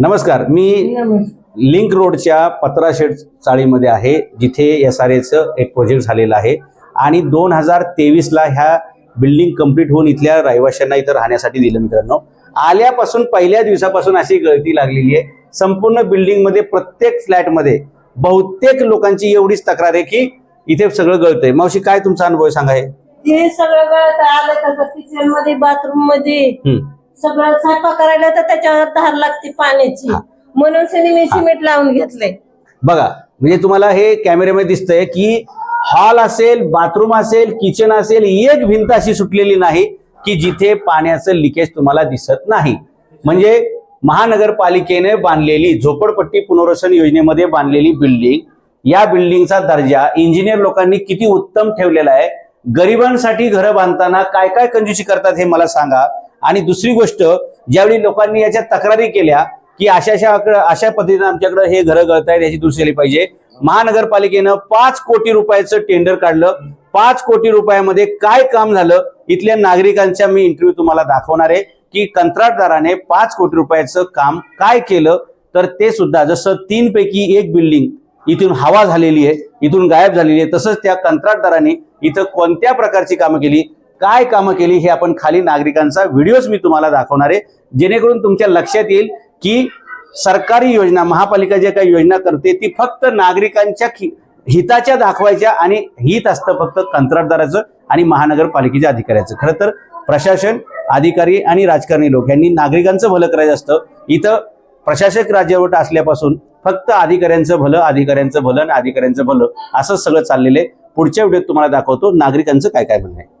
नमस्कार मी लिंक रोडच्या पत्राशेड चाळीमध्ये आहे जिथे एस आर एचं एक प्रोजेक्ट झालेला आहे. आणि दोन हजार तेवीसला ह्या बिल्डिंग कंप्लीट होऊन इथल्या रहिवाशांना इथं राहण्यासाठी दिलं मित्रांनो. आल्यापासून पहिल्या दिवसापासून अशी गळती लागलेली आहे. संपूर्ण बिल्डिंगमध्ये प्रत्येक फ्लॅटमध्ये बहुतेक लोकांची एवढीच तक्रार आहे की इथे सगळं गळतंय. मावशी काय तुमचा अनुभव सांगा हे? सगळं गळत आलं तसं किचनमध्ये बाथरूममध्ये. सगळं स्वयंपाक करायला तर त्याच्यावर धार लागते पाण्याची. म्हणून मी सिमेंट लावून घेतलंय. बघा म्हणजे तुम्हाला हे कॅमेऱ्यामध्ये दिसतंय की हॉल असेल बाथरूम असेल किचन असेल एक भिंत अशी सुटलेली नाही की जिथे पाण्याचं लिकेज तुम्हाला दिसत नाही. म्हणजे महानगरपालिकेने बांधलेली झोपडपट्टी पुनर्वसन योजनेमध्ये बांधलेली बिल्डिंग या बिल्डिंगचा दर्जा इंजिनियर लोकांनी किती उत्तम ठेवलेला आहे. गरिबांसाठी घरं बांधताना काय काय कंजूसी करतात हे मला सांगा. आणि दुसरी गोष्ट ज्यावेळी लोकांनी याच्या तक्रारी केल्या की अशा अशा अशा पद्धतीने आमच्याकडे हे घरं गळत आहेत याची दुरुस्ती झाली पाहिजे. महानगरपालिकेनं पाच कोटी रुपयाचं टेंडर काढलं. पाच कोटी रुपयामध्ये काय काम झालं? इथल्या नागरिकांच्या मी इंटरव्ह्यू तुम्हाला दाखवणार आहे की कंत्राटदाराने पाच कोटी रुपयाचं काम काय केलं? तर ते सुद्धा जसं तीन पैकी एक बिल्डिंग इथून हवा झालेली आहे इथून गायब झालेली आहे तसंच त्या कंत्राटदाराने इथं कोणत्या प्रकारची कामं केली? काय कामं केली हे आपण खाली नागरिकांचा व्हिडिओज मी तुम्हाला दाखवणार आहे. जेणेकरून तुमच्या लक्षात येईल की सरकारी योजना महापालिका ज्या काही योजना करते ती फक्त नागरिकांच्या हिताच्या दाखवायच्या आणि हित असतं फक्त कंत्राटदाराचं आणि महानगरपालिकेच्या अधिकाऱ्याचं. खरं तर प्रशासन अधिकारी आणि राजकारणी लोक यांनी नागरिकांचं भलं करायचं असतं. इथं प्रशासक राज्यवट असल्यापासून फक्त अधिकाऱ्यांचं भलं अधिकाऱ्यांचं भलं आणि अधिकाऱ्यांचं भलं असं सगळं चाललेलं आहे. पुढच्या व्हिडिओत तुम्हाला दाखवतो नागरिकांचं काय काय म्हणणं आहे.